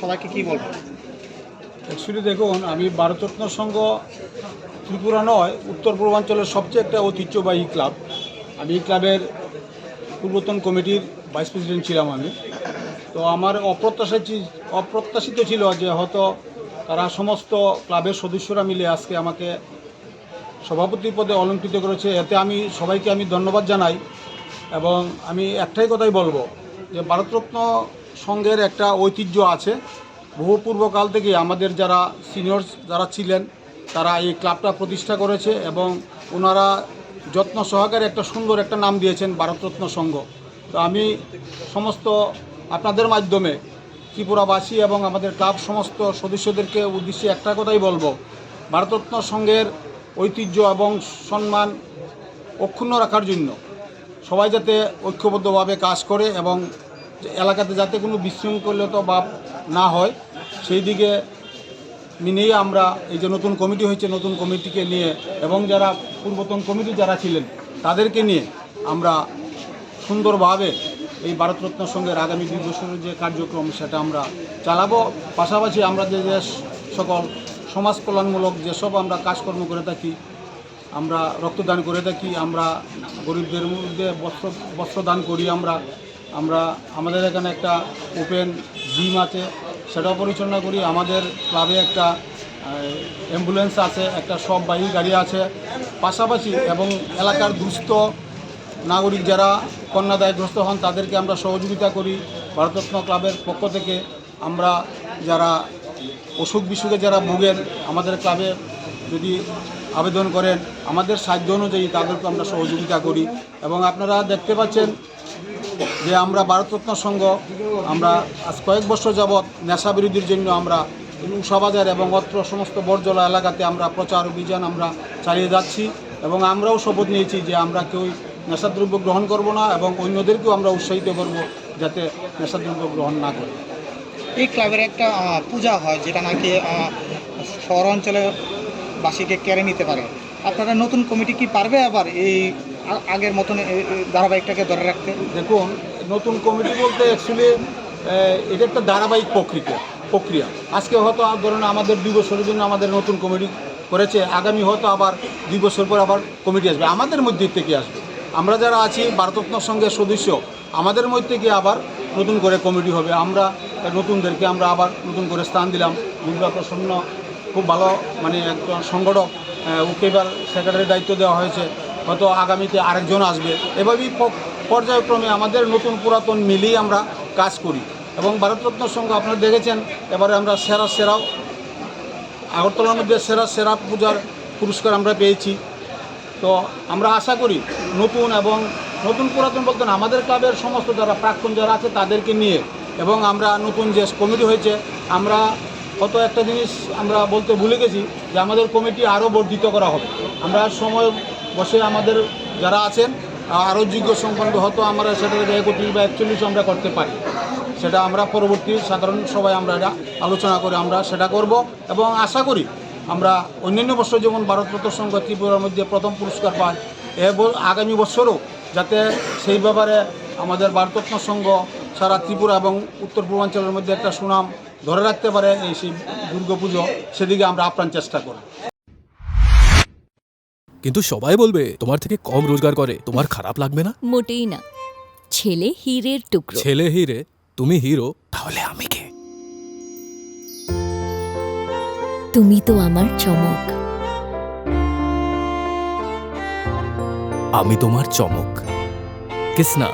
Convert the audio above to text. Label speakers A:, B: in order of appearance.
A: সবাইকে কি বলব?
B: অ্যাকচুয়ালি দেখুন, আমি ভারতরত্ন সংঘ ত্রিপুরা নয়, উত্তর পূর্বাঞ্চলের সবচেয়ে একটা ঐতিহ্যবাহী ক্লাব। আমি এই ক্লাবের পূর্বতন কমিটির ভাইস প্রেসিডেন্ট ছিলাম আমি। তো আমার অপ্রত্যাশিত অপ্রত্যাশিত ছিল যে হয়তো তারা সমস্ত ক্লাবের সদস্যরা মিলে আজকে আমাকে সভাপতি পদে অলঙ্কৃত করেছে। এতে আমি, সবাইকে আমি ধন্যবাদ জানাই এবং আমি একটাই কথাই বলব যে ভারতরত্ন সংঘের একটা ঐতিহ্য আছে। বহু পূর্বকাল থেকে আমাদের যারা সিনিয়র্স যারা ছিলেন, তারা এই ক্লাবটা প্রতিষ্ঠা করেছে এবং ওনারা যত্ন সহকারে একটা সুন্দর একটা নাম দিয়েছেন, ভারতরত্ন সংঘ। তো আমি সমস্ত আপনাদের মাধ্যমে ত্রিপুরাবাসী এবং আমাদের ক্লাব সমস্ত সদস্যদেরকে উদ্দেশ্যে একটা কথাই বলব। ভারতরত্ন সংঘের ঐতিহ্য এবং সম্মান অক্ষুণ্ণ রাখার জন্য সবাই যাতে ঐক্যবদ্ধভাবে কাজ করে এবং এলাকাতে যাতে কোনো বিশৃঙ্খলিত বা না হয়, সেই দিকে নিয়েই আমরা এই যে নতুন কমিটি হয়েছে, নতুন কমিটিকে নিয়ে এবং যারা পূর্বতন কমিটি যারা ছিলেন, তাদেরকে নিয়ে আমরা সুন্দরভাবে এই ভারতরত্ন সঙ্গের আগামী দুই বছরের যে কার্যক্রম, সেটা আমরা চালাবো। পাশাপাশি আমরা যে যে সকল সমাজ কল্যাণমূলক যেসব আমরা কাজকর্ম করে থাকি, আমরা রক্তদান করে থাকি, আমরা গরিবদের মধ্যে বস্ত্র, বস্ত্রদান করি, আমরা আমরা, আমাদের এখানে একটা ওপেন জিম আছে। সেটাও পরিচালনা করি। আমাদের ক্লাবে একটা অ্যাম্বুলেন্স আছে, একটা সব বাহিনী গাড়ি আছে। পাশাপাশি এবং এলাকার দুস্থ নাগরিক যারা কন্যাদায়গ্রস্ত হন, তাদেরকে আমরা সহযোগিতা করি। ভারতরত্ন ক্লাবের পক্ষ থেকে আমরা যারা অসুখ বিসুখে যারা ভোগেন, আমাদের ক্লাবে যদি আবেদন করেন, আমাদের সাধ্য অনুযায়ী তাদেরকে আমরা সহযোগিতা করি। এবং আপনারা দেখতে পাচ্ছেন যে আমরা ভারতরত্ন সংঘ, আমরা আজ কয়েক বছর যাবৎ নেশা বিরোধীর জন্য আমরা উষাবাজার এবং অত্র সমস্ত বর্জলা এলাকাতে আমরা প্রচার অভিযান আমরা চালিয়ে যাচ্ছি এবং আমরাও শপথ নিয়েছি যে আমরা কেউ নেশাদ্রব্য গ্রহণ করব না এবং অন্যদেরকেও আমরা উৎসাহিত করব যাতে নেশাদ্রব্য গ্রহণ না করে।
A: এই ক্লাবের একটা পূজা হয় যেটা নাকি শহর অঞ্চলের বাসীকে কেড়ে নিতে পারে। আপনারা নতুন কমিটি কি পারবে আবার এই আগের মতন ধারাবাহিকটাকে ধরে রাখতে।
B: দেখুন, নতুন কমিটি বলতে অ্যাকচুয়ালি এটা একটা ধারাবাহিক প্রক্রিয়া প্রক্রিয়া। আজকে হয়তো ধরুন আমাদের দুই বছরের জন্য আমাদের নতুন কমিটি করেছে, আগামী হয়তো আবার দুই বছর পর আবার কমিটি আসবে। আমাদের মধ্যে থেকে আসবে। আমরা যারা আছি ভারতরত্ন সঙ্গে সদস্য, আমাদের মধ্যে থেকে আবার নতুন করে কমিটি হবে। আমরা নতুনদেরকে আমরা আবার নতুন করে স্থান দিলাম। দুর্গা প্রসন্ন খুব ভালো মানে একজন সংগঠক ওকে এবার সেক্রেটারির দায়িত্ব দেওয়া হয়েছে। হয়তো আগামীতে আরেকজন আসবে। এভাবেই পর্যায়ক্রমে আমাদের নতুন পুরাতন মিলিয়ে আমরা কাজ করি। এবং ভারতরত্ন সংঘ আপনারা দেখেছেন, এবারে আমরা সেরা সেরাও, আগরতলার মধ্যে সেরা সেরা পূজার পুরস্কার আমরা পেয়েছি। তো আমরা আশা করি নতুন এবং নতুন পুরাতন বলতে আমাদের ক্লাবের সমস্ত যারা প্রাক্তন যারা আছে তাদেরকে নিয়ে এবং আমরা নতুন যে কমিটি হয়েছে, আমরা কত একটা জিনিস আমরা বলতে ভুলে গেছি যে আমাদের কমিটি আরও বর্ধিত করা হবে। আমরা সময় বসে আমাদের যারা আছেন, আরও যোগ্য সম্পন্ন হয়তো আমরা সেটা একত্রিশ বা একচল্লিশ আমরা করতে পারি। সেটা আমরা পরবর্তী সাধারণ সবাই আমরা এটা আলোচনা করে আমরা সেটা করব এবং আশা করি আমরা অন্যান্য বছর যেমন ভারতরত্ন সংঘ ত্রিপুরার মধ্যে প্রথম পুরস্কার পাই এ আগামী বছরও যাতে সেই ব্যাপারে আমাদের ভারতরত্ন সংঘ সারা ত্রিপুরা এবং উত্তর পূর্বাঞ্চলের মধ্যে একটা সুনাম ধরে রাখতে পারে, এই সেই দুর্গাপুজো সেদিকে আমরা আপ্রাণ চেষ্টা করি
C: কিন্তু সবাই বলবে তোমার থেকে কম রোজগার করে তোমার খারাপ লাগবে না?
D: মোটেই না। ছেলে হীরের টুকরো।
C: ছেলে হিরে তুমি হিরো তাহলে আমি কে?
D: তুমি তো আমার চমক।
C: আমি তোমার চমক। কিসনা